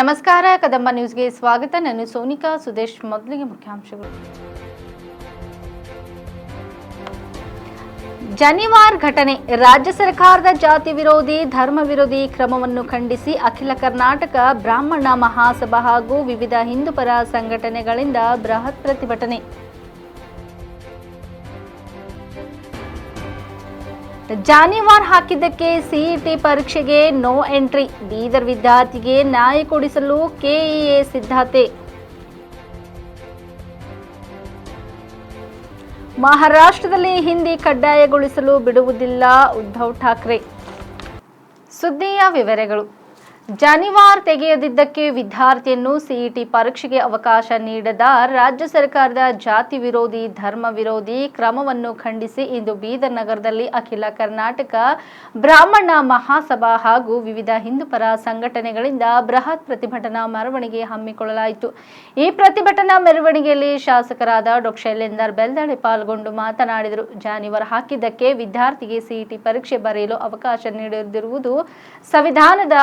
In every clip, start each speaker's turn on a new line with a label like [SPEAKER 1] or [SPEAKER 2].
[SPEAKER 1] ನಮಸ್ಕಾರ, ಕದಂಬ ನ್ಯೂಸ್ಗೆ ಸ್ವಾಗತ. ನಾನು ಸೋನಿಕಾ, ಸುದೇಶ್ ಮೊದಲಿಗೆ ಮುಖ್ಯಾಂಶಗಳು. ಜನಿವಾರ್ ಘಟನೆ. ರಾಜ್ಯ ಸರ್ಕಾರದ ಜಾತಿ ವಿರೋಧಿ, ಧರ್ಮ ವಿರೋಧಿ ಕ್ರಮವನ್ನು ಖಂಡಿಸಿ ಅಖಿಲ ಕರ್ನಾಟಕ ಬ್ರಾಹ್ಮಣ ಮಹಾಸಭಾ ಹಾಗೂ ವಿವಿಧ ಹಿಂದೂಪರ ಸಂಘಟನೆಗಳಿಂದ ಬೃಹತ್ ಪ್ರತಿಭಟನೆ. ಜಾನಿವಾರ್ ಹಾಕಿದ್ದಕ್ಕೆ ಸಿಇಟಿ ಪರೀಕ್ಷೆಗೆ ನೋ ಎಂಟ್ರಿ. ಬೀದರ್ ವಿದ್ಯಾರ್ಥಿಗೆ ನ್ಯಾಯ ಕೊಡಿಸಲು ಕೆಇಎ ಸಿದ್ಧತೆ. ಮಹಾರಾಷ್ಟ್ರದಲ್ಲಿ ಹಿಂದಿ ಕಡ್ಡಾಯಗೊಳಿಸಲು ಬಿಡುವುದಿಲ್ಲ, ಉದ್ಧವ್ ಠಾಕ್ರೆ. ಸುದ್ದಿಯ ವಿವರಗಳು. ಜಾನಿವಾರ್ ತೆಗೆಯದಿದ್ದಕ್ಕೆ ವಿದ್ಯಾರ್ಥಿಯನ್ನು ಸಿಇಟಿ ಪರೀಕ್ಷೆಗೆ ಅವಕಾಶ ನೀಡದ ರಾಜ್ಯ ಸರ್ಕಾರದ ಜಾತಿ ವಿರೋಧಿ, ಧರ್ಮ ವಿರೋಧಿ ಕ್ರಮವನ್ನು ಖಂಡಿಸಿ ಇಂದು ಬೀದರ್ ನಗರದಲ್ಲಿ ಅಖಿಲ ಕರ್ನಾಟಕ ಬ್ರಾಹ್ಮಣ ಮಹಾಸಭಾ ಹಾಗೂ ವಿವಿಧ ಹಿಂದೂಪರ ಸಂಘಟನೆಗಳಿಂದ ಬೃಹತ್ ಪ್ರತಿಭಟನಾ ಮೆರವಣಿಗೆ ಹಮ್ಮಿಕೊಳ್ಳಲಾಯಿತು. ಈ ಪ್ರತಿಭಟನಾ ಮೆರವಣಿಗೆಯಲ್ಲಿ ಶಾಸಕರಾದ ಡಾ. ಶೈಲೇಂದರ್ ಬೆಲ್ದಳೆ ಪಾಲ್ಗೊಂಡು ಮಾತನಾಡಿದರು. ಜಾನಿವಾರ್ ಹಾಕಿದ್ದಕ್ಕೆ ವಿದ್ಯಾರ್ಥಿಗೆ ಸಿಇಟಿ ಪರೀಕ್ಷೆ ಬರೆಯಲು ಅವಕಾಶ ನೀಡದಿರುವುದು ಸಂವಿಧಾನದ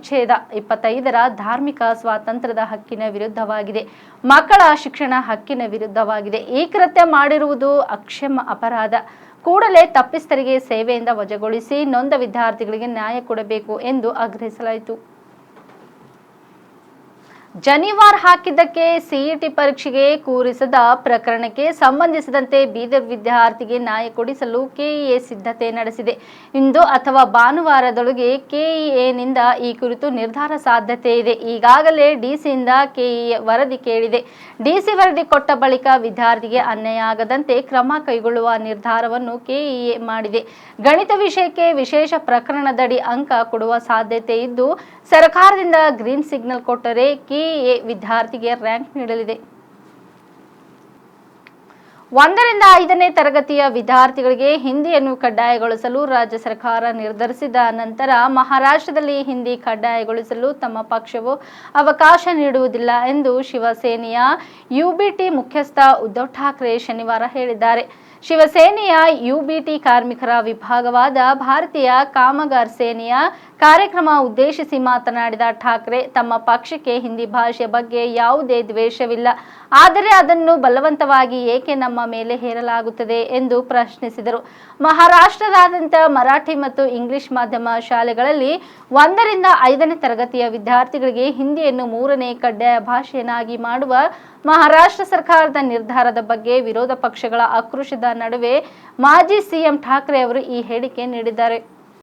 [SPEAKER 1] ಪರಿಚ್ಛೇದ ಇಪ್ಪತ್ತೈದರ ಧಾರ್ಮಿಕ ಸ್ವಾತಂತ್ರ್ಯದ ಹಕ್ಕಿನ ವಿರುದ್ಧವಾಗಿದೆ. ಮಕ್ಕಳ ಶಿಕ್ಷಣ ಹಕ್ಕಿನ ವಿರುದ್ಧವಾಗಿದೆ. ಈ ಮಾಡಿರುವುದು ಅಕ್ಷಮ ಅಪರಾಧ. ಕೂಡಲೇ ತಪ್ಪಿಸ್ತರಿಗೆ ಸೇವೆಯಿಂದ ವಜಾಗೊಳಿಸಿ ನೊಂದ ವಿದ್ಯಾರ್ಥಿಗಳಿಗೆ ನ್ಯಾಯ ಕೊಡಬೇಕು ಎಂದು ಆಗ್ರಹಿಸಲಾಯಿತು. ಜನಿವಾರ್ ಹಾಕಿದ್ದಕ್ಕೆ ಸಿಇಟಿ ಪರೀಕ್ಷೆಗೆ ಕೂರಿಸದ ಪ್ರಕರಣಕ್ಕೆ ಸಂಬಂಧಿಸಿದಂತೆ ಬೀದರ್ ವಿದ್ಯಾರ್ಥಿಗೆ ನ್ಯಾಯ ಕೊಡಿಸಲು ಕೆಇಎ ಸಿದ್ಧತೆ ನಡೆಸಿದೆ. ಇಂದು ಅಥವಾ ಭಾನುವಾರದೊಳಗೆ ಕೆಇಎನಿಂದ ಈ ಕುರಿತು ನಿರ್ಧಾರ ಸಾಧ್ಯತೆ ಇದೆ. ಈಗಾಗಲೇ ಡಿಸಿಯಿಂದ ಕೆಇಎ ವರದಿ ಕೇಳಿದೆ. ಡಿಸಿ ವರದಿ ಕೊಟ್ಟ ಬಳಿಕ ವಿದ್ಯಾರ್ಥಿಗೆ ಅನ್ಯಾಯ ಆಗದಂತೆ ಕ್ರಮ ಕೈಗೊಳ್ಳುವ ನಿರ್ಧಾರವನ್ನು ಕೆಇಎ ಮಾಡಿದೆ. ಗಣಿತ ವಿಷಯಕ್ಕೆ ವಿಶೇಷ ಪ್ರಕರಣದಡಿ ಅಂಕ ಕೊಡುವ ಸಾಧ್ಯತೆ ಇದ್ದು, ಸರ್ಕಾರದಿಂದ ಗ್ರೀನ್ ಸಿಗ್ನಲ್ ಕೊಟ್ಟರೆ ಕೆಇಎ ವಿದ್ಯಾರ್ಥಿಗೆ ರ್ಯಾಂಕ್ ನೀಡಲಿದೆ. ಒಂದರಿಂದ ಐದನೇ ತರಗತಿಯ ವಿದ್ಯಾರ್ಥಿಗಳಿಗೆ ಹಿಂದಿಯನ್ನು ಕಡ್ಡಾಯಗೊಳಿಸಲು ರಾಜ್ಯ ಸರ್ಕಾರ ನಿರ್ಧರಿಸಿದ ನಂತರ ಮಹಾರಾಷ್ಟ್ರದಲ್ಲಿ ಹಿಂದಿ ಕಡ್ಡಾಯಗೊಳಿಸಲು ತಮ್ಮ ಪಕ್ಷವು ಅವಕಾಶ ನೀಡುವುದಿಲ್ಲ ಎಂದು ಶಿವಸೇನೆಯ ಯುಬಿಟಿ ಮುಖ್ಯಸ್ಥ ಉದ್ಧವ್ ಠಾಕ್ರೆ ಶನಿವಾರ ಹೇಳಿದ್ದಾರೆ. ಶಿವಸೇನೆಯ ಯುಬಿಟಿ ಕಾರ್ಮಿಕರ ವಿಭಾಗವಾದ ಭಾರತೀಯ ಕಾಮಗಾರ್ ಸೇನೆಯ ಕಾರ್ಯಕ್ರಮ ಉದ್ದೇಶಿಸಿ ಮಾತನಾಡಿದ ಠಾಕ್ರೆ, ತಮ್ಮ ಪಕ್ಷಕ್ಕೆ ಹಿಂದಿ ಭಾಷೆಯ ಬಗ್ಗೆ ಯಾವುದೇ ದ್ವೇಷವಿಲ್ಲ. ಆದರೆ ಅದನ್ನು ಬಲವಂತವಾಗಿ ಏಕೆ ನಮ್ಮ ಮೇಲೆ ಹೇರಲಾಗುತ್ತದೆ ಎಂದು ಪ್ರಶ್ನಿಸಿದರು. ಮಹಾರಾಷ್ಟ್ರದಾದ್ಯಂತ ಮರಾಠಿ ಮತ್ತು ಇಂಗ್ಲಿಷ್ ಮಾಧ್ಯಮ ಶಾಲೆಗಳಲ್ಲಿ ಒಂದರಿಂದ ಐದನೇ ತರಗತಿಯ ವಿದ್ಯಾರ್ಥಿಗಳಿಗೆ ಹಿಂದಿಯನ್ನು ಮೂರನೇ ಕಡ್ಡಾಯ ಭಾಷೆಯನ್ನಾಗಿ ಮಾಡುವ ಮಹಾರಾಷ್ಟ್ರ ಸರ್ಕಾರದ ನಿರ್ಧಾರದ ಬಗ್ಗೆ ವಿರೋಧ ಪಕ್ಷಗಳ ಆಕ್ರೋಶದ ನಡುವೆ ಮಾಜಿ ಸಿಎಂ ಠಾಕ್ರೆ ಅವರು ಈ ಹೇಳಿಕೆ ನೀಡಿದ್ದಾರೆ.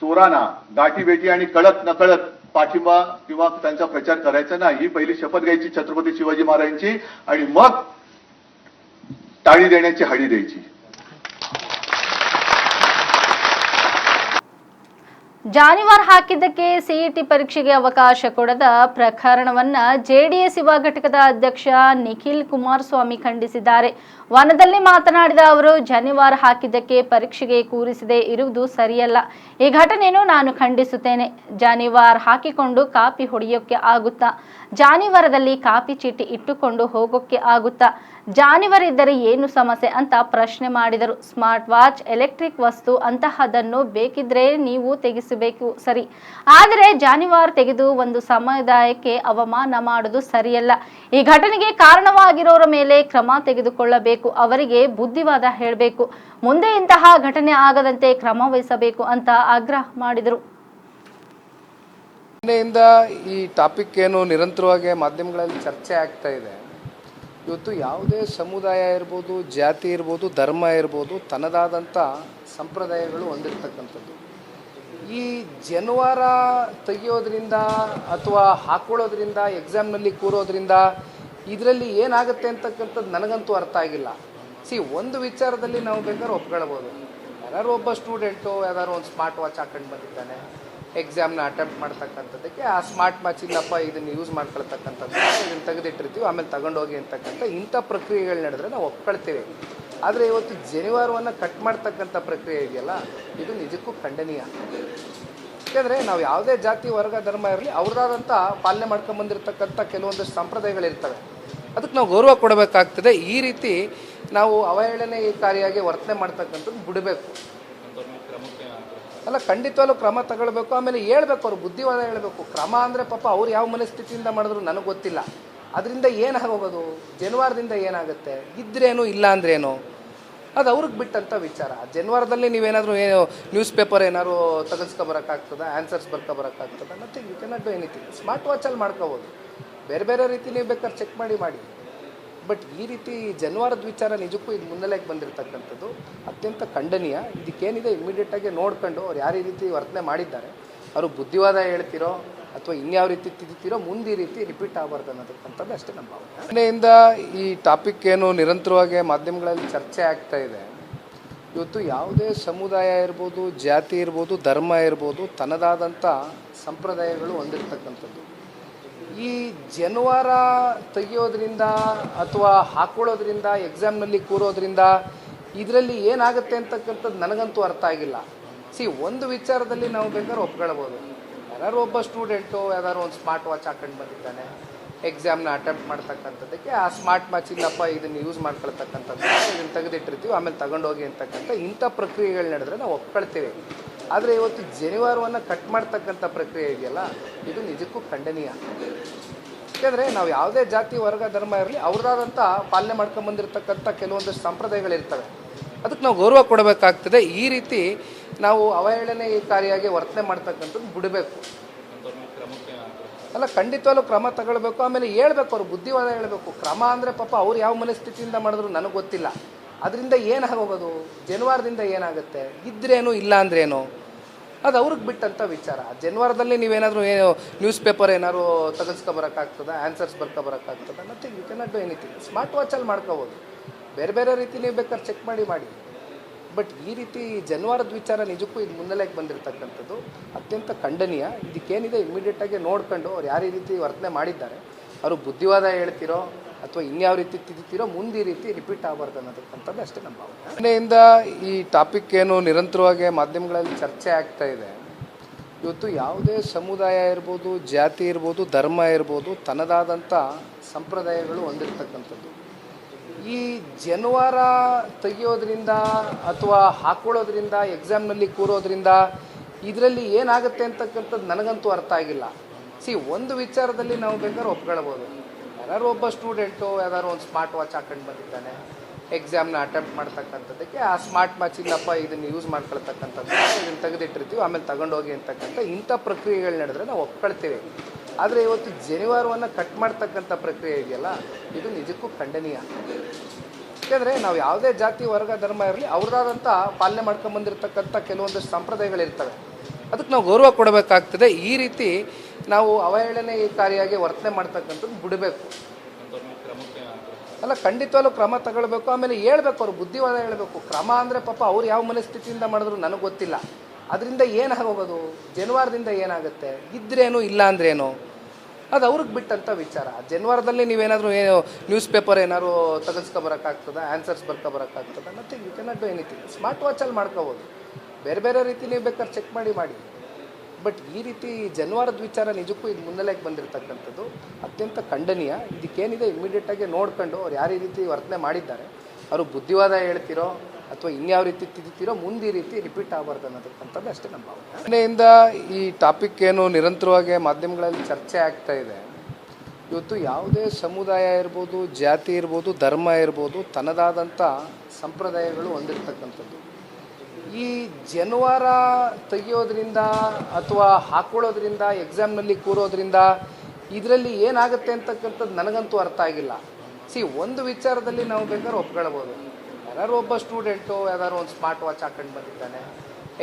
[SPEAKER 2] चोरांना गाठीबेटी आणि कळत नकळत पाठिंबा किंवा त्यांचा प्रचार करायचा नाही. ही पहिली शपथ घ्यायची छत्रपती शिवाजी महाराजांची आणि मग टाळी देण्याची हळी द्यायची.
[SPEAKER 1] ಜಾನಿವಾರ್ ಹಾಕಿದ್ದಕ್ಕೆ ಸಿಇಟಿ ಪರೀಕ್ಷೆಗೆ ಅವಕಾಶ ಕೊಡದ ಪ್ರಕರಣವನ್ನ ಜೆಡಿಎಸ್ ಯುವ ಘಟಕದ ಅಧ್ಯಕ್ಷ ನಿಖಿಲ್ ಕುಮಾರಸ್ವಾಮಿ ಖಂಡಿಸಿದ್ದಾರೆ. ವನದಲ್ಲಿ ಮಾತನಾಡಿದ ಅವರು, ಜಾನಿವಾರ್ ಹಾಕಿದ್ದಕ್ಕೆ ಪರೀಕ್ಷೆಗೆ ಕೂರಿಸದೆ ಇರುವುದು ಸರಿಯಲ್ಲ. ಈ ಘಟನೆಯನ್ನು ನಾನು ಖಂಡಿಸುತ್ತೇನೆ. ಜಾನಿವಾರ್ ಹಾಕಿಕೊಂಡು ಕಾಪಿ ಹೊಡೆಯೋಕ್ಕೆ ಆಗುತ್ತಾ? ಜಾನಿವಾರದಲ್ಲಿ ಕಾಪಿ ಚೀಟಿ ಇಟ್ಟುಕೊಂಡು ಹೋಗೋಕ್ಕೆ ಆಗುತ್ತಾ? ಜಾನಿವಾರ ಇದ್ದರೆ ಏನು ಸಮಸ್ಯೆ ಅಂತ ಪ್ರಶ್ನೆ ಮಾಡಿದರು. ಸ್ಮಾರ್ಟ್ ವಾಚ್, ಎಲೆಕ್ಟ್ರಿಕ್ ವಸ್ತು ಅಂತಹದನ್ನು ಬೇಕಿದ್ರೆ ನೀವು ತೆಗೆಸಬೇಕು, ಸರಿ. ಆದರೆ ಜಾನುವಾರು ತೆಗೆದು ಒಂದು ಸಮುದಾಯಕ್ಕೆ ಅವಮಾನ ಮಾಡುವುದು ಸರಿಯಲ್ಲ. ಈ ಘಟನೆಗೆ ಕಾರಣವಾಗಿರೋರ ಮೇಲೆ ಕ್ರಮ ತೆಗೆದುಕೊಳ್ಳಬೇಕು, ಅವರಿಗೆ ಬುದ್ಧಿವಾದ ಹೇಳಬೇಕು. ಮುಂದೆ ಇಂತಹ ಘಟನೆ ಆಗದಂತೆ ಕ್ರಮ ವಹಿಸಬೇಕು ಅಂತ ಆಗ್ರಹ ಮಾಡಿದರು.
[SPEAKER 3] ಈ ಟಾಪಿಕ್ ಏನು ನಿರಂತರವಾಗಿ ಮಾಧ್ಯಮಗಳಲ್ಲಿ ಚರ್ಚೆ ಆಗ್ತಾ ಇದೆ. ಇವತ್ತು ಯಾವುದೇ ಸಮುದಾಯ ಇರ್ಬೋದು, ಜಾತಿ ಇರ್ಬೋದು, ಧರ್ಮ ಇರ್ಬೋದು ತನ್ನದಾದಂಥ ಸಂಪ್ರದಾಯಗಳು ಹೊಂದಿರ್ತಕ್ಕಂಥದ್ದು. ಈ ಜನವಾರ ತೆಗೆಯೋದ್ರಿಂದ ಅಥವಾ ಹಾಕೊಳ್ಳೋದ್ರಿಂದ ಎಕ್ಸಾಮ್ನಲ್ಲಿ ಕೂರೋದ್ರಿಂದ ಇದರಲ್ಲಿ ಏನಾಗುತ್ತೆ ಅಂತಕ್ಕಂಥದ್ದು ನನಗಂತೂ ಅರ್ಥ ಆಗಿಲ್ಲ. ಸಿ, ಒಂದು ವಿಚಾರದಲ್ಲಿ ನಾವು ಬೇಕಾದ್ರೆ ಒಪ್ಕೊಳ್ಬೋದು. ಯಾರು ಒಬ್ಬ ಸ್ಟೂಡೆಂಟು ಯಾವ್ದಾದ್ರು ಒಂದು ಸ್ಮಾರ್ಟ್ ವಾಚ್ ಹಾಕೊಂಡು ಬಂದಿದ್ದಾನೆ. ಎಕ್ಸಾಮ್ನ ಅಟೆಂಪ್ಟ್ ಮಾಡ್ತಕ್ಕಂಥದ್ದಕ್ಕೆ, ಆ ಸ್ಮಾರ್ಟ್ ವಾಚ್ ಇಲ್ಲಪ್ಪ ಇದನ್ನು ಯೂಸ್ ಮಾಡ್ಕೊಳ್ತಕ್ಕಂಥದ್ದು. ಇದನ್ನು ತೆಗೆದಿಟ್ಟಿರ್ತೀವಿ, ಆಮೇಲೆ ತಗೊಂಡೋಗಿ ಅಂತಕ್ಕಂಥ ಇಂಥ ಪ್ರಕ್ರಿಯೆಗಳು ನಡೆದ್ರೆ ನಾವು ಒಪ್ಕೊಳ್ತೇವೆ. ಆದರೆ ಇವತ್ತು ಜನಿವಾರವನ್ನು ಕಟ್ ಮಾಡ್ತಕ್ಕಂಥ ಪ್ರಕ್ರಿಯೆ ಇದೆಯಲ್ಲ, ಇದು ನಿಜಕ್ಕೂ ಖಂಡನೀಯ. ಯಾಕೆಂದರೆ ನಾವು ಯಾವುದೇ ಜಾತಿ, ವರ್ಗ, ಧರ್ಮ ಇರಲಿ ಅವ್ರದ್ದಾದಂಥ ಪಾಲನೆ ಮಾಡ್ಕೊಂಬಂದಿರತಕ್ಕಂಥ ಕೆಲವೊಂದಷ್ಟು ಸಂಪ್ರದಾಯಗಳಿರ್ತವೆ. ಅದಕ್ಕೆ ನಾವು ಗೌರವ ಕೊಡಬೇಕಾಗ್ತದೆ, ಈ ರೀತಿ ನಾವು ಅವಹೇಳನಕಾರಿಯಾಗಿ ವರ್ತನೆ ಮಾಡ್ತಕ್ಕಂಥದ್ದು ಬಿಡಬೇಕು. ಅಲ್ಲ, ಖಂಡಿತವಾಗ್ಲೂ ಕ್ರಮ ತಗೊಳ್ಬೇಕು, ಆಮೇಲೆ ಹೇಳ್ಬೇಕು, ಅವ್ರು ಬುದ್ಧಿವಾದ ಹೇಳಬೇಕು. ಕ್ರಮ ಅಂದರೆ ಪಾಪ ಅವ್ರು ಯಾವ ಮನಸ್ಥಿತಿಯಿಂದ ಮಾಡಿದ್ರು ನನಗೆ ಗೊತ್ತಿಲ್ಲ. ಅದರಿಂದ ಏನಾಗೋಗೋದು? ಜನವಾರದಿಂದ ಏನಾಗುತ್ತೆ? ಇದ್ರೇನು ಇಲ್ಲ ಅಂದ್ರೇನು? ಅದು ಅವ್ರಿಗೆ ಬಿಟ್ಟಂಥ ವಿಚಾರ. ಜನವಾರದಲ್ಲಿ ನೀವೇನಾದರೂ ಏನು ನ್ಯೂಸ್ ಪೇಪರ್ ಏನಾದ್ರು ತೆಗೆಸ್ಕೊಬರೋಕ್ಕಾಗ್ತದ ಆನ್ಸರ್ಸ್ ಬರ್ಕೊಬರೋಕ್ಕಾಗ್ತದ ಮತ್ತು you cannot do anything smart ವಾಚಲ್ಲಿ ಮಾಡ್ಕೋಬೋದು. ಬೇರೆ ಬೇರೆ ರೀತಿ ನೀವು ಬೇಕಾದ್ರೆ ಚೆಕ್ ಮಾಡಿ ಮಾಡಿ. ಬಟ್ ಈ ರೀತಿ ಜನವಾರದ ವಿಚಾರ ನಿಜಕ್ಕೂ ಇದು ಮುನ್ನೆಲೆಗೆ ಬಂದಿರತಕ್ಕಂಥದ್ದು ಅತ್ಯಂತ ಖಂಡನೀಯ. ಇದಕ್ಕೇನಿದೆ ಇಮಿಡಿಯೇಟಾಗಿ ನೋಡ್ಕೊಂಡು ಅವ್ರು ಯಾವ ರೀತಿ ವರ್ತನೆ ಮಾಡಿದ್ದಾರೆ, ಅವರು ಬುದ್ಧಿವಾದ ಹೇಳ್ತಿರೋ ಅಥವಾ ಇನ್ಯಾವ ರೀತಿ ತಿದ್ದಿತಿರೋ ಮುಂದೆ ಈ ರೀತಿ ರಿಪೀಟ್ ಆಗಬಾರ್ದು ಅನ್ನೋದಕ್ಕಂಥದ್ದು ಅಷ್ಟೇ ನಮ್ಮ ಭಾವನೆ. ಈ ಟಾಪಿಕ್ ಏನು ನಿರಂತರವಾಗಿ ಮಾಧ್ಯಮಗಳಲ್ಲಿ ಚರ್ಚೆ ಆಗ್ತಾ ಇದೆ. ಇವತ್ತು ಯಾವುದೇ ಸಮುದಾಯ ಇರ್ಬೋದು, ಜಾತಿ ಇರ್ಬೋದು, ಧರ್ಮ ಇರ್ಬೋದು, ತನ್ನದಾದಂಥ ಸಂಪ್ರದಾಯಗಳು ಹೊಂದಿರತಕ್ಕಂಥದ್ದು. ಈ ಜನವಾರ ತೆಗೆಯೋದ್ರಿಂದ ಅಥವಾ ಹಾಕೊಳ್ಳೋದ್ರಿಂದ ಎಕ್ಸಾಮ್ನಲ್ಲಿ ಕೂರೋದ್ರಿಂದ ಇದರಲ್ಲಿ ಏನಾಗುತ್ತೆ ಅಂತಕ್ಕಂಥದ್ದು ನನಗಂತೂ ಅರ್ಥ ಆಗಿಲ್ಲ. ಸಿ ಒಂದು ವಿಚಾರದಲ್ಲಿ ನಾವು ಬೇಕಾದ್ರೆ ಒಪ್ಕೊಳ್ಬೋದು. ಯಾರು ಒಬ್ಬ ಸ್ಟೂಡೆಂಟು ಯಾವ್ದಾದ್ರು ಒಂದು ಸ್ಮಾರ್ಟ್ ವಾಚ್ ಹಾಕೊಂಡು ಬಂದಿದ್ದಾನೆ ಎಕ್ಸಾಮ್ನ ಅಟೆಂಪ್ಟ್ ಮಾಡ್ತಕ್ಕಂಥದ್ದಕ್ಕೆ ಆ ಸ್ಮಾರ್ಟ್ ವಾಚ್ ಇಲ್ಲಪ್ಪ, ಇದನ್ನು ಯೂಸ್ ಮಾಡ್ಕೊಳ್ತಕ್ಕಂಥದ್ದು. ಇದನ್ನು ತೆಗೆದಿಟ್ಟಿರ್ತೀವಿ, ಆಮೇಲೆ ತಗೊಂಡೋಗಿ ಅಂತಕ್ಕಂಥ ಇಂಥ ಪ್ರಕ್ರಿಯೆಗಳು ನಡೆದ್ರೆ ನಾವು ಒಪ್ಕೊಳ್ತೇವೆ. ಆದರೆ ಇವತ್ತು ಜನಿವಾರವನ್ನು ಕಟ್ ಮಾಡ್ತಕ್ಕಂಥ ಪ್ರಕ್ರಿಯೆ ಇದೆಯಲ್ಲ, ಇದು ನಿಜಕ್ಕೂ ಖಂಡನೀಯ. ಯಾಕೆಂದರೆ ನಾವು ಯಾವುದೇ ಜಾತಿ, ವರ್ಗ, ಧರ್ಮ ಇರಲಿ ಅವ್ರದ್ದಾದಂಥ ಪಾಲನೆ ಮಾಡ್ಕೊಂಬಂದಿರತಕ್ಕಂಥ ಕೆಲವೊಂದಷ್ಟು ಸಂಪ್ರದಾಯಗಳಿರ್ತವೆ. ಅದಕ್ಕೆ ನಾವು ಗೌರವ ಕೊಡಬೇಕಾಗ್ತದೆ. ಈ ರೀತಿ ನಾವು ಅವಹೇಳನೆಕಾರಿಯಾಗಿ ವರ್ತನೆ ಮಾಡ್ತಕ್ಕಂಥದ್ದು ಬಿಡಬೇಕು. ಅಲ್ಲ, ಖಂಡಿತವಾಗ್ಲೂ ಕ್ರಮ ತಗೊಳ್ಬೇಕು, ಆಮೇಲೆ ಹೇಳ್ಬೇಕು, ಅವ್ರು ಬುದ್ಧಿವಾದ ಹೇಳಬೇಕು. ಕ್ರಮ ಅಂದರೆ ಪಾಪ ಅವ್ರು ಯಾವ ಮನಸ್ಥಿತಿಯಿಂದ ಮಾಡಿದ್ರು ನನಗೆ ಗೊತ್ತಿಲ್ಲ. ಅದರಿಂದ ಏನಾಗೋಗೋದು? ಜನವಾರದಿಂದ ಏನಾಗುತ್ತೆ? ಇದ್ರೇನು ಇಲ್ಲ ಅಂದ್ರೇನು? ಅದು ಅವ್ರಿಗೆ ಬಿಟ್ಟಂಥ ವಿಚಾರ. ಜನವಾರದಲ್ಲಿ ನೀವೇನಾದರೂ ಏನು ನ್ಯೂಸ್ ಪೇಪರ್ ಏನಾದ್ರು ತೆಗೆಸ್ಕೊಬರೋಕ್ಕಾಗ್ತದ ಆನ್ಸರ್ಸ್ ಬರ್ಕೊಬರೋಕ್ಕಾಗ್ತದ ಮತ್ತು you cannot do anything smart ವಾಚಲ್ಲಿ ಮಾಡ್ಕೋಬೋದು. ಬೇರೆ ಬೇರೆ ರೀತಿ ನೀವು ಬೇಕಾದ್ರೆ ಚೆಕ್ ಮಾಡಿ ಮಾಡಿ. ಬಟ್ ಈ ರೀತಿ ಜನವಾರದ ವಿಚಾರ ನಿಜಕ್ಕೂ ಇದು ಮುನ್ನೆಲೆಗೆ ಬಂದಿರತಕ್ಕಂಥದ್ದು ಅತ್ಯಂತ ಖಂಡನೀಯ. ಇದಕ್ಕೇನಿದೆ? ಇಮಿಡಿಯೇಟಾಗಿ ನೋಡ್ಕೊಂಡು ಅವ್ರು ಯಾವ ರೀತಿ ವರ್ತನೆ ಮಾಡಿದ್ದಾರೆ? ಅವರು ಬುದ್ಧಿವಾದ ಹೇಳ್ತಿರೋ ಅಥವಾ ಇನ್ಯಾವ ರೀತಿ ತಿದ್ದುತ್ತೀರೋ ಮುಂದೆ ಈ ರೀತಿ ರಿಪೀಟ್ ಆಗಬಾರ್ದು ಅನ್ನೋದಕ್ಕಂಥದ್ದು ಅಷ್ಟೇ ನಮ್ಮ ಭಾವನೆ. ಈ ಟಾಪಿಕ್ ಏನು ನಿರಂತರವಾಗಿ ಮಾಧ್ಯಮಗಳಲ್ಲಿ ಚರ್ಚೆ ಆಗ್ತಾ ಇದೆ. ಇವತ್ತು ಯಾವುದೇ ಸಮುದಾಯ ಇರ್ಬೋದು, ಜಾತಿ ಇರ್ಬೋದು, ಧರ್ಮ ಇರ್ಬೋದು ತನ್ನದಾದಂಥ ಸಂಪ್ರದಾಯಗಳು ಹೊಂದಿರತಕ್ಕಂಥದ್ದು. ಈ ಜನವಾರ ತೆಗೆಯೋದ್ರಿಂದ ಅಥವಾ ಹಾಕೊಳ್ಳೋದ್ರಿಂದ ಎಕ್ಸಾಮ್ನಲ್ಲಿ ಕೂರೋದ್ರಿಂದ ಇದರಲ್ಲಿ ಏನಾಗುತ್ತೆ ಅಂತಕ್ಕಂಥದ್ದು ನನಗಂತೂ ಅರ್ಥ ಆಗಿಲ್ಲ. ಸಿ ಒಂದು ವಿಚಾರದಲ್ಲಿ ನಾವು ಬೇಕಾದ್ರೆ ಒಪ್ಕೊಳ್ಬೋದು. ಯಾರು ಒಬ್ಬ ಸ್ಟೂಡೆಂಟು ಯಾವ್ದಾದ್ರು ಒಂದು ಸ್ಮಾರ್ಟ್ ವಾಚ್ ಹಾಕೊಂಡು ಬಂದಿದ್ದಾನೆ ಎಕ್ಸಾಮ್ನ ಅಟೆಂಪ್ಟ್ ಮಾಡ್ತಕ್ಕಂಥದ್ದಕ್ಕೆ ಆ ಸ್ಮಾರ್ಟ್ ವಾಚ್ ಇಲ್ಲಪ್ಪ ಇದನ್ನು ಯೂಸ್ ಮಾಡ್ಕೊಳ್ತಕ್ಕಂಥದ್ದು. ಇದನ್ನು ತೆಗೆದಿಟ್ಟಿರ್ತೀವಿ, ಆಮೇಲೆ ತಗೊಂಡೋಗಿ ಅಂತಕ್ಕಂಥ ಇಂಥ ಪ್ರಕ್ರಿಯೆಗಳು ನಡೆದ್ರೆ ನಾವು ಒಪ್ಕೊಳ್ತೇವೆ. ಆದರೆ ಇವತ್ತು ಜನಿವಾರವನ್ನು ಕಟ್ ಮಾಡ್ತಕ್ಕಂಥ ಪ್ರಕ್ರಿಯೆ ಇದೆಯಲ್ಲ, ಇದು ನಿಜಕ್ಕೂ ಖಂಡನೀಯ. ಯಾಕೆಂದರೆ ನಾವು ಯಾವುದೇ ಜಾತಿ, ವರ್ಗ, ಧರ್ಮ ಇರಲಿ ಅವ್ರದ್ದಾದಂಥ ಪಾಲನೆ ಮಾಡ್ಕೊಂಡ್ಬಂದಿರ್ತಕ್ಕಂಥ ಕೆಲವೊಂದಷ್ಟು ಸಂಪ್ರದಾಯಗಳಿರ್ತವೆ. ಅದಕ್ಕೆ ನಾವು ಗೌರವ ಕೊಡಬೇಕಾಗ್ತದೆ. ಈ ರೀತಿ ನಾವು ಅವಹೇಳನಕಾರಿಯಾಗಿ ವರ್ತನೆ ಮಾಡ್ತಕ್ಕಂಥದ್ದು ಬಿಡಬೇಕು. ಅಲ್ಲ, ಖಂಡಿತವಾಗ್ಲೂ ಕ್ರಮ ತಗೊಳ್ಬೇಕು, ಆಮೇಲೆ ಹೇಳ್ಬೇಕು ಅವ್ರು, ಬುದ್ಧಿವಾದ ಹೇಳ್ಬೇಕು. ಕ್ರಮ ಅಂದರೆ ಪಾಪ ಅವ್ರು ಯಾವ ಮನಸ್ಥಿತಿಯಿಂದ ಮಾಡಿದ್ರು ನನಗೆ ಗೊತ್ತಿಲ್ಲ. ಅದರಿಂದ ಏನಾಗೋಗೋದು ಜನವಾರದಿಂದ ಏನಾಗುತ್ತೆ? ಇದ್ರೇನು ಇಲ್ಲ ಅಂದ್ರೇನು? ಅದು ಅವ್ರಿಗೆ ಬಿಟ್ಟಂಥ ವಿಚಾರ. ಜನವಾರದಲ್ಲಿ ನೀವೇನಾದರೂ ಏನು ನ್ಯೂಸ್ ಪೇಪರ್ ಏನಾದ್ರು ತೆಗೆಸ್ಕೊಬರೋಕ್ಕಾಗ್ತದ ಆನ್ಸರ್ಸ್ ಬರ್ಕೊಬರೋಕ್ಕಾಗ್ತದ ಮತ್ತು you cannot do anything smart ವಾಚಲ್ಲಿ ಮಾಡ್ಕೋಬೋದು. ಬೇರೆ ಬೇರೆ ರೀತಿ ನೀವು ಬೇಕಾದ್ರೆ ಚೆಕ್ ಮಾಡಿ ಮಾಡಿ. ಬಟ್ ಈ ರೀತಿ ಜನವಾರದ ವಿಚಾರ ನಿಜಕ್ಕೂ ಇದು ಮುನ್ನೆಲೆಗೆ ಬಂದಿರತಕ್ಕಂಥದ್ದು ಅತ್ಯಂತ ಖಂಡನೀಯ. ಇದಕ್ಕೇನಿದೆ ಇಮಿಡಿಯೇಟಾಗಿ ನೋಡ್ಕೊಂಡು ಅವ್ರು ಯಾವ ರೀತಿ ವರ್ತನೆ ಮಾಡಿದ್ದಾರೆ, ಅವರು ಬುದ್ಧಿವಾದ ಹೇಳ್ತಿರೋ ಅಥವಾ ಇನ್ಯಾವ ರೀತಿ ತಿದ್ದಿತಿರೋ ಮುಂದೆ ಈ ರೀತಿ ರಿಪೀಟ್ ಆಗಬಾರ್ದು ಅನ್ನೋದಕ್ಕಂಥದ್ದು ಅಷ್ಟೇ ನಮ್ಮ ಭಾವನೆ. ನಿನ್ನೆಯಿಂದ ಈ ಟಾಪಿಕ್ ಏನು ನಿರಂತರವಾಗಿ ಮಾಧ್ಯಮಗಳಲ್ಲಿ ಚರ್ಚೆ ಆಗ್ತಾ ಇದೆ. ಇವತ್ತು ಯಾವುದೇ ಸಮುದಾಯ ಇರ್ಬೋದು, ಜಾತಿ ಇರ್ಬೋದು, ಧರ್ಮ ಇರ್ಬೋದು ತನ್ನದಾದಂಥ ಸಂಪ್ರದಾಯಗಳು ಹೊಂದಿರತಕ್ಕಂಥದ್ದು. ಈ ಜನವಾರ ತೆಗಿಯೋದ್ರಿಂದ ಅಥವಾ ಹಾಕೊಳ್ಳೋದ್ರಿಂದ ಎಕ್ಸಾಮ್ನಲ್ಲಿ ಕೂರೋದ್ರಿಂದ ಇದರಲ್ಲಿ ಏನಾಗುತ್ತೆ ಅಂತಕ್ಕಂಥದ್ದು ನನಗಂತೂ ಅರ್ಥ ಆಗಿಲ್ಲ. ಸಿ, ಒಂದು ವಿಚಾರದಲ್ಲಿ ನಾವು ಬೇಕಾದ್ರೆ ಒಪ್ಕೊಳ್ಬೋದು. ಯಾರು ಒಬ್ಬ ಸ್ಟೂಡೆಂಟು ಯಾವ್ದಾದ್ರು ಒಂದು ಸ್ಮಾರ್ಟ್ ವಾಚ್ ಹಾಕೊಂಡು ಬಂದಿದ್ದಾನೆ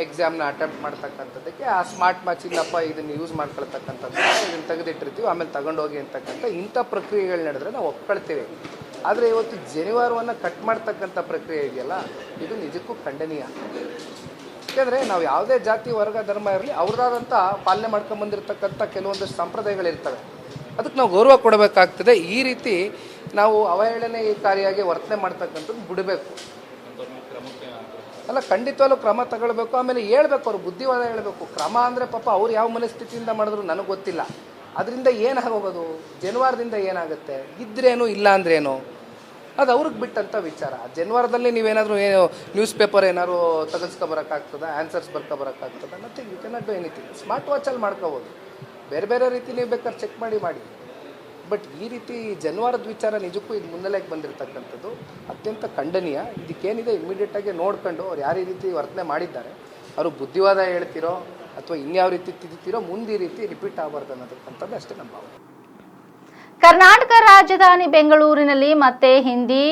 [SPEAKER 3] ಎಕ್ಸಾಮ್ನ ಅಟೆಂಪ್ಟ್ ಮಾಡ್ತಕ್ಕಂಥದ್ದಕ್ಕೆ ಆ ಸ್ಮಾರ್ಟ್ ವಾಚ್ ಇಲ್ಲಪ್ಪ, ಇದನ್ನು ಯೂಸ್ ಮಾಡ್ಕೊಳ್ತಕ್ಕಂಥದ್ದು. ಇದನ್ನು ತೆಗೆದಿಟ್ಟಿರ್ತೀವಿ, ಆಮೇಲೆ ತಗೊಂಡೋಗಿ ಅಂತಕ್ಕಂಥ ಇಂಥ ಪ್ರಕ್ರಿಯೆಗಳು ನಡೆದ್ರೆ ನಾವು ಒಪ್ಕೊಳ್ತೇವೆ. ಆದರೆ ಇವತ್ತು ಜನಿವಾರವನ್ನು ಕಟ್ ಮಾಡ್ತಕ್ಕಂಥ ಪ್ರಕ್ರಿಯೆ ಇದೆಯಲ್ಲ, ಇದು ನಿಜಕ್ಕೂ ಖಂಡನೀಯ. ಯಾಕೆಂದರೆ ನಾವು ಯಾವುದೇ ಜಾತಿ, ವರ್ಗ, ಧರ್ಮ ಇರಲಿ ಅವ್ರದ್ದಾದಂಥ ಪಾಲನೆ ಮಾಡ್ಕೊಂಬಂದಿರತಕ್ಕಂಥ ಕೆಲವೊಂದಷ್ಟು ಸಂಪ್ರದಾಯಗಳಿರ್ತವೆ. ಅದಕ್ಕೆ ನಾವು ಗೌರವ ಕೊಡಬೇಕಾಗ್ತದೆ. ಈ ರೀತಿ ನಾವು ಅವಹೇಳನೆಕಾರಿಯಾಗಿ ವರ್ತನೆ ಮಾಡ್ತಕ್ಕಂಥದ್ದು ಬಿಡಬೇಕು. ಅಲ್ಲ, ಖಂಡಿತವಾಗ್ಲೂ ಕ್ರಮ ತಗೊಳ್ಬೇಕು, ಆಮೇಲೆ ಹೇಳ್ಬೇಕು ಅವ್ರು, ಬುದ್ಧಿವಾದ ಹೇಳಬೇಕು. ಕ್ರಮ ಅಂದರೆ ಪಾಪ ಅವ್ರು ಯಾವ ಮನಸ್ಥಿತಿಯಿಂದ ಮಾಡಿದ್ರು ನನಗೆ ಗೊತ್ತಿಲ್ಲ. ಅದರಿಂದ ಏನಾಗೋಗೋದು? ಜನವಾರದಿಂದ ಏನಾಗುತ್ತೆ? ಇದ್ರೇನು ಇಲ್ಲ ಅಂದ್ರೇನು ಅದು ಅವ್ರಿಗೆ ಬಿಟ್ಟಂಥ ವಿಚಾರ. ನೀವು ನೀವೇನಾದರೂ ಏನು ನ್ಯೂಸ್ ಪೇಪರ್ ಏನಾದ್ರು ತೆಗೆಸ್ಕೊಬರೋಕ್ಕಾಗ್ತದ ಆನ್ಸರ್ಸ್ ಬರ್ಕೊಬರೋಕ್ಕಾಗ್ತದ ಮತ್ತು you cannot do anything smart ವಾಚಲ್ಲಿ ಮಾಡ್ಕೋಬೋದು. ಬೇರೆ ಬೇರೆ ರೀತಿ ನೀವು ಬೇಕಾದ್ರೆ ಚೆಕ್ ಮಾಡಿ ಮಾಡಿ. ಬಟ್ ಈ ರೀತಿ ಜನವಾರದ ವಿಚಾರ ನಿಜಕ್ಕೂ ಇದು ಮುನ್ನೆಲೆಗೆ ಬಂದಿರತಕ್ಕಂಥದ್ದು ಅತ್ಯಂತ ಖಂಡನೀಯ. ಇದಕ್ಕೇನಿದೆ ಇಮಿಡಿಯೇಟಾಗಿ ನೋಡ್ಕೊಂಡು ಅವ್ರು ಯಾವ ರೀತಿ ವರ್ತನೆ ಮಾಡಿದ್ದಾರೆ, ಅವರು ಬುದ್ಧಿವಾದ ಹೇಳ್ತಿರೋ ಅಥವಾ ಇನ್ಯಾವ ರೀತಿ ತಿದ್ದುತ್ತೀರೋ ಮುಂದೆ ಈ ರೀತಿ ರಿಪೀಟ್ ಆಗಬಾರ್ದು ಅನ್ನೋದಕ್ಕಂಥದ್ದು ಅಷ್ಟೇ ನಮ್ಮ ಭಾವನೆ.
[SPEAKER 1] ಕರ್ನಾಟಕ ರಾಜಧಾನಿ ಬೆಂಗಳೂರಿನಲ್ಲಿ ಮತ್ತೆ ಹಿಂದಿ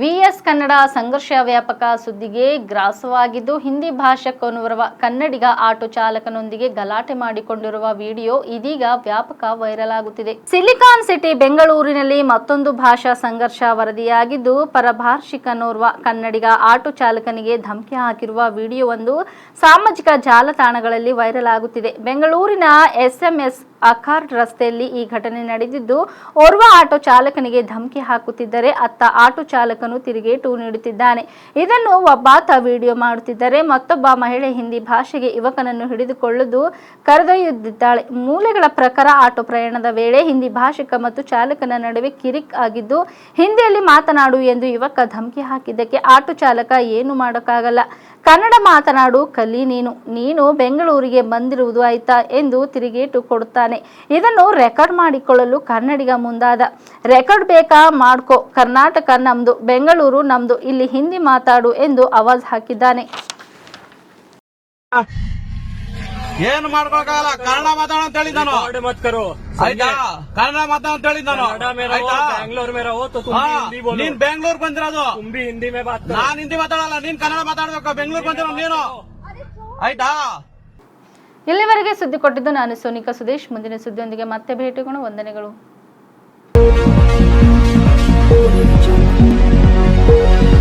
[SPEAKER 1] ವಿಎಸ್ ಕನ್ನಡ ಸಂಘರ್ಷ ವ್ಯಾಪಕ ಸುದ್ದಿಗೆ ಗ್ರಾಸವಾಗಿದ್ದು, ಹಿಂದಿ ಭಾಷೆಕೊನುವರುವ ಕನ್ನಡಿಗ ಆಟೋ ಚಾಲಕನೊಂದಿಗೆ ಗಲಾಟೆ ಮಾಡಿಕೊಂಡಿರುವ ವಿಡಿಯೋ ಇದೀಗ ವ್ಯಾಪಕ ವೈರಲ್ ಆಗುತ್ತಿದೆ ಸಿಲಿಕಾನ್ ಸಿಟಿ, ಬೆಂಗಳೂರಿನಲ್ಲಿ ಮತ್ತೊಂದು ಭಾಷಾ ಸಂಘರ್ಷ ವರದಿಯಾಗಿದ್ದು ಪರಭಾಷಿಕನೋರ್ವ ಕನ್ನಡಿಗ ಆಟೋ ಚಾಲಕನಿಗೆ ಧಮಕಿ ಹಾಕಿರುವ ವಿಡಿಯೋ ಒಂದು ಸಾಮಾಜಿಕ ಜಾಲತಾಣಗಳಲ್ಲಿ ವೈರಲ್ ಆಗುತ್ತಿದೆ ಬೆಂಗಳೂರಿನ ಎಸ್ಎಂಎಸ್ ಅಖಾರ್ಡ್ ರಸ್ತೆಯಲ್ಲಿ ಈ ಘಟನೆ ನಡೆದಿದ್ದು, ಓರ್ವ ಆಟೋ ಚಾಲಕನಿಗೆ ಧಮಕಿ ಹಾಕುತ್ತಿದ್ದರೆ ಅತ್ತ ಆಟೋ ಚಾಲಕನು ತಿರುಗೇಟು ನೀಡುತ್ತಿದ್ದಾನೆ. ಇದನ್ನು ಒಬ್ಬಾತ ವಿಡಿಯೋ ಮಾಡುತ್ತಿದ್ದರೆ ಮತ್ತೊಬ್ಬ ಮಹಿಳೆ ಹಿಂದಿ ಭಾಷೆಗೆ ಯುವಕನನ್ನು ಹಿಡಿದುಕೊಳ್ಳುವುದು ಕರೆದೊಯ್ಯುತ್ತಿದ್ದಾಳೆ. ಮೂಲೆಗಳ ಪ್ರಕಾರ ಆಟೋ ಪ್ರಯಾಣದ ವೇಳೆ ಹಿಂದಿ ಭಾಷಿಕ ಮತ್ತು ಚಾಲಕನ ನಡುವೆ ಕಿರಿಕ್ ಆಗಿದ್ದು, ಹಿಂದಿಯಲ್ಲಿ ಮಾತನಾಡು ಎಂದು ಯುವಕ ಧಮಕಿ ಹಾಕಿದ್ದಕ್ಕೆ ಆಟೋ ಚಾಲಕ ಏನು ಮಾಡೋಕ್ಕಾಗಲ್ಲ. ಕನ್ನಡ ಮಾತನಾಡು ಕಲಿ ನೀನು ನೀನು ಬೆಂಗಳೂರಿಗೆ ಬಂದಿರುವುದು ಆಯ್ತಾ ಎಂದು ತಿರುಗೇಟು ಕೊಡುತ್ತಾನೆ. ಇದನ್ನು ರೆಕಾರ್ಡ್ ಮಾಡಿಕೊಳ್ಳಲು ಕನ್ನಡಿಗ ಮುಂದಾದ. ರೆಕಾರ್ಡ್ ಬೇಕಾ? ಮಾಡ್ಕೋ. ಕರ್ನಾಟಕ ನಮ್ದು ಬೆಂಗಳೂರು ನಮ್ದು ಇಲ್ಲಿ ಹಿಂದಿ ಮಾತಾಡು ಎಂದು ಆವಾಜ್ ಹಾಕಿದ್ದಾನೆ
[SPEAKER 4] ಏನು ಮಾಡ್ಕೊಳಕಾಗಲ್ಲ ಕನ್ನಡ ಮಾತಾಡೋ ಅಂತ ಹೇಳಿದ್ ನಾನು
[SPEAKER 5] रिकॉर्ड मत करो
[SPEAKER 4] ಆಯ್ತಾ ಕನ್ನಡ ಮಾತಾಡೋ ಅಂತ ಹೇಳಿದ್ ನಾನು
[SPEAKER 5] कनाडा में रहो
[SPEAKER 4] ಆಯ್ತಾ
[SPEAKER 5] बैंगलोर में रहो तो तुम
[SPEAKER 4] ಹಾ,
[SPEAKER 5] भी हिंदी बोलो
[SPEAKER 4] ನೀನ್ ಬೆಂಗಳೂರು ಬಂದಿರೋದು
[SPEAKER 5] तुम भी हिंदी में बात करो
[SPEAKER 4] ನಾನ್ ಹಿಂದಿ ಮಾತಾಡಲ್ಲ ನೀನ್ ಕನ್ನಡ ಮಾತಾಡ್ಬೇಕು ಬೆಂಗಳೂರು ಬಂದಿರೋ ನೀನು ಆಯ್ತಾ
[SPEAKER 1] ಇಲ್ಲಿವರೆಗೆ ಸುದ್ದಿ ಕೊಟ್ಟಿದ್ದು ನಾನು ಸೋನಿಕಾ ಸುದೇಶ್ ಮುಂದಿನ ಸುದ್ದಿಯೊಂದಿಗೆ ಮತ್ತೆ ಭೇಟಿಗೋಣ ವಂದನೆಗಳು Thank you.